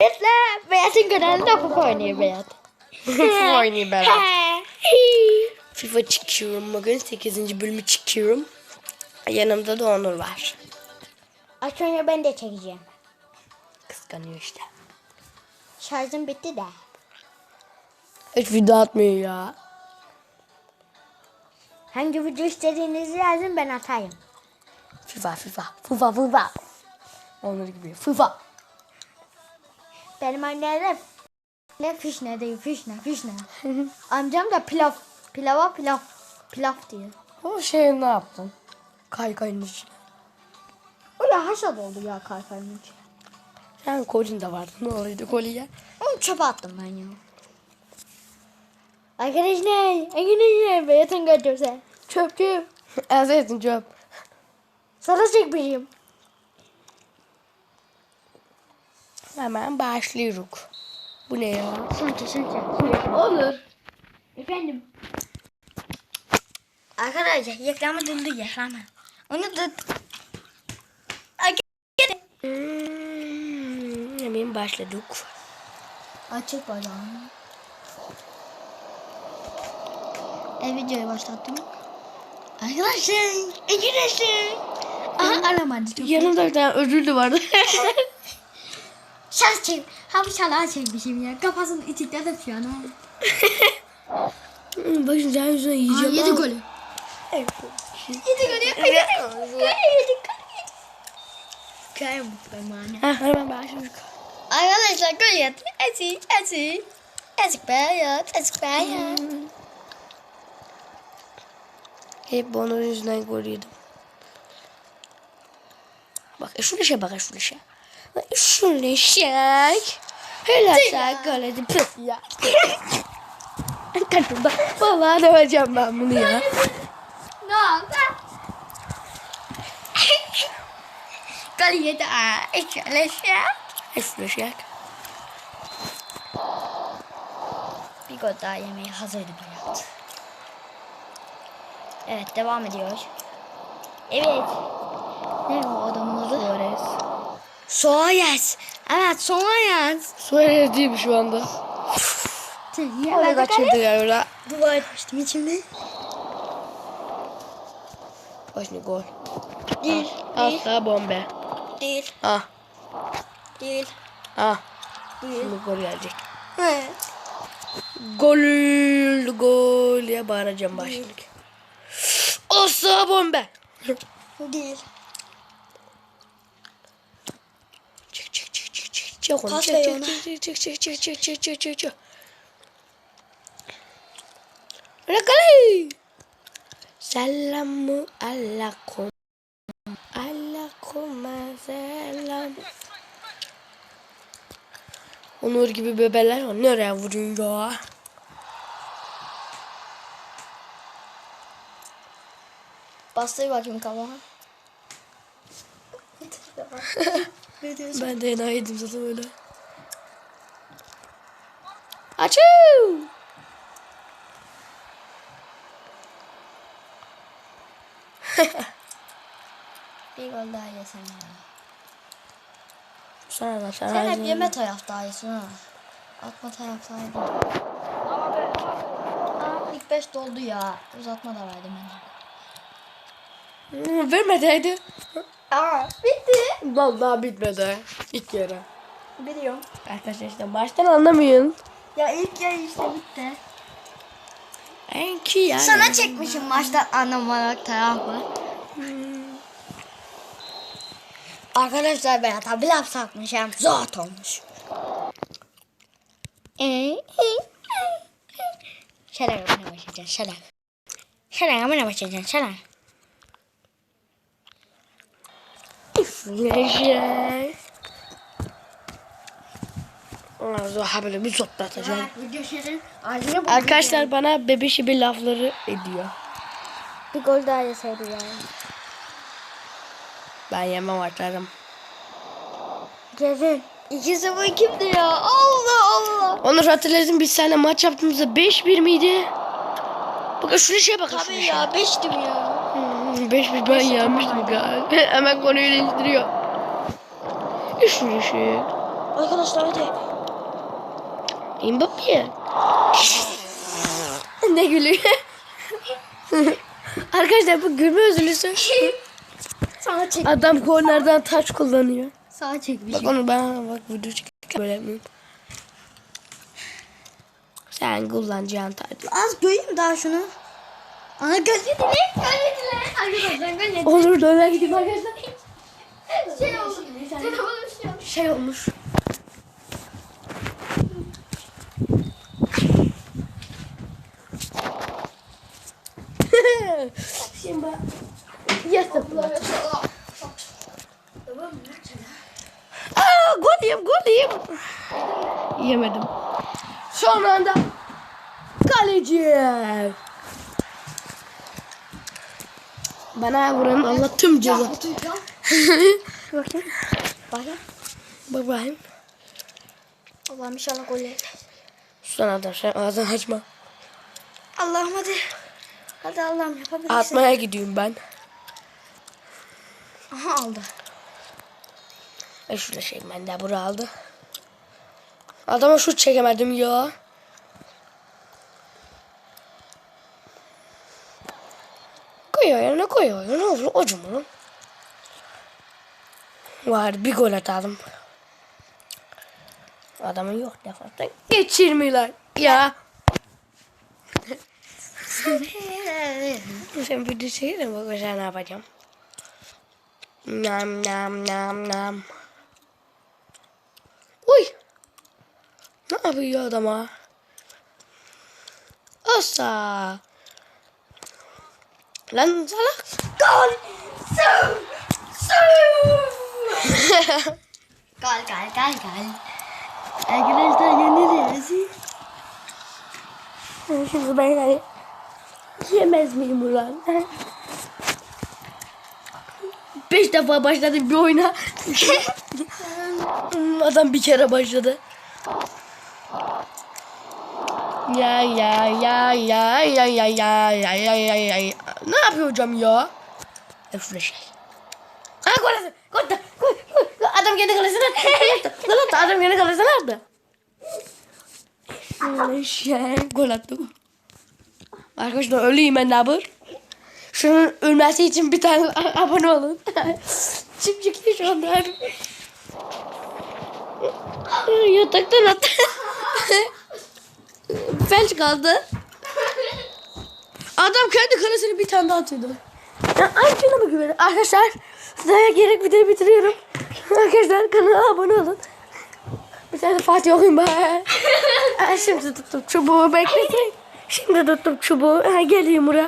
Beyat'la Beyat'ın kanalında FIFA oynuyor Beyat. FIFA oynayayım ben. FIFA çıkıyorum bugün. 8. bölümü çıkıyorum. Yanımda da Onur var. Az sonra ben de çekeceğim. Kıskanıyor işte. Şarjım bitti de. Hiç video atmıyor ya. Hangi video istediğinizi yazın ben atayım. FIFA FIFA. FIFA FIFA. Onur gibi. FIFA. Benim annem de ne fişne değil fişne fişne. Amcam da pilav pilava pilav pilav diyor. O şey ne yaptın? Kaykayın içine. Öyle haşat oldu ya kalkanın içi. Sen kolin de vardı. Ne oluyordu kolye? Onu çöpe attım ben ya. Arkadaşlar, arkadaşlar Beyat'ın götürse. Çöp çöp. Ezeytin çöp. Sana çekmişim. Hemen başlıyoruz. Bu ne ya? Sanki sanki. Olur. Efendim. Arkadaşlar reklama döndü reklama. Onu da Hmm, hemen başladık. açık bacağını. E videoyu başlattım. Arkadaşlar, arkadaşlar. Aha alamadı. Çok Yanımda bir tane ödüllü vardı. Şans çek. Havuç şalağı çekmişim ya. Kafasını itiklet atıyor ana. Bakın sen yüzüne yiyeceğim. Aa, yedi golü. Evet. Yedi golü yapıyor. Yedi golü. Yedi golü. Kaya mutluyum anne. Hemen başladık. Arkadaşlar gol yat. Ezik ezik. Ezik bayat. Ezik bayat. Hep onun yüzünden gol yedim. Bak e şu işe bak e şu işe. Şunu şek. Hele sen kaledi pıt ya. Kadında. Vallahi döveceğim ben bunu ya. Ne oldu? Kaleye de şöyle şek. Şunu şek. Bir god daha yemeği hazırdı bir. Evet devam ediyor. Evet. Ne o adamın adı? Suarez. Soğuyaz. Evet Soğuyaz. Suarez değil mi şu anda? Orada kaçırdı ya öyle. Dua etmiştim içimde. Başını gol. Değil. Değil. Asla bombe. Değil. Ah Değil. ah. Değil. Şimdi gol gelecek. Evet. Gol gol ya bağıracağım başlık. Asla bombe. Değil. Çık onu Pas ona. çık çık çık çık çık çık çık çık çık çık Rakali. Selamu alaikum. Alaikum selam. Onur gibi bebeler. Nereye vuruyor? Bastır bakayım kafama. Ben de enayiydim zaten öyle. Açı. Bir gol daha yesen ya. Sana da sana. Sen hep yeme taraftayısın ha. Atma taraftaydın. Aa, ilk beş doldu ya. Uzatma da verdim ben. Hmm, vermediydi. Aa, bitti. Vallahi bitmedi. İlk yarı. Biliyorum. Arkadaşlar işte baştan anlamayın. Ya ilk yarı işte bitti. Enki ya. Sana çekmişim maçtan anlamamak tarafı. Arkadaşlar ben hata bir laf satmışım. Zat olmuş. Şalak yapmaya başlayacaksın şalak. Şalak yapmaya başlayacaksın şalak. Neşe. Allah böyle bir sohbet atacağım. Arkadaşlar bana bebişi bir lafları ediyor. Bir gol daha yeseydi yani. Ben yemem atarım. Kevin. 2-0 kimdi ya? Allah Allah. Onur hatırladın biz seninle maç yaptığımızda 5-1 miydi? Bakın şuna şey bakın Tabii ya 5'tim ya. 5-1 ben yenmiştim galiba. Hemen konuyu değiştiriyor. Şu işi. Arkadaşlar hadi. Mbappe. ne gülüyor? Arkadaşlar bu gülme üzülüsü. Sana çek. Adam kornerden taç kullanıyor. Sağa çek bir Bak şey. onu ben bak video çekerken böyle yapmıyorum. Sen kullanacaksın taç. Az göreyim daha şunu. Ana gözlediler. Gözlediler. Arkadaşlar gözlediler. Olur döner gideyim arkadaşlar. Şey oldu. Telefonum şey. Şey olmuş. Şimdi yes Aa, gol yiyeyim, gol yiyeyim. Yemedim. Son anda kaleci. Bana vuran Allah tüm ceza. Bakayım. Bakayım. Bak bakayım. Allah'ım inşallah gol yer. Sus adam sen ağzını açma. Allah'ım hadi. Hadi Allah'ım yapabilirsin. Atmaya gidiyorum ben. Aha aldı. E şurada şey ben de buraya aldı. Adama şut çekemedim ya. Koyuyor yerine koyuyor. Ne olur ocum onun. Var bir gol atalım. Adamın yok defanstan geçirmiyorlar. Ya. Sen bir de çekelim bak sen ne yapacağım. Nam nam nam nam. Uy. Ne yapıyor adama? Osa. Lan salak. Gol. Su. Su. Gol gol gol gol. Arkadaşlar yeniliyoruz. Şimdi ben yani yemez miyim ulan? Beş defa başladım bir oyuna. Adam bir kere başladı. Ya ya ya ya ya ya ya ya ya ya ya Ne yapıyor hocam ya? Hep şöyle şey. Ha gol attı. Attı. Adam kendi kalesine attı. Gol attı. Attı. Adam kendi kalesine attı. Şöyle şey. Gol attım. Arkadaşlar öleyim ben de bu. Şunun ölmesi için bir tane abone olun. Çim çıkıyor şu anda. Yataktan attı. Felç kaldı. Adam kendi kalesini bir tane daha atıyordu. Ya aynı mı güvenin? Arkadaşlar size gerek videoyu bitiriyorum. Arkadaşlar kanala abone olun. Bir tane Fatih okuyayım. Ha, Şimdi tuttum çubuğu bekleyin. Şimdi tuttum çubuğu. Ha, geleyim buraya.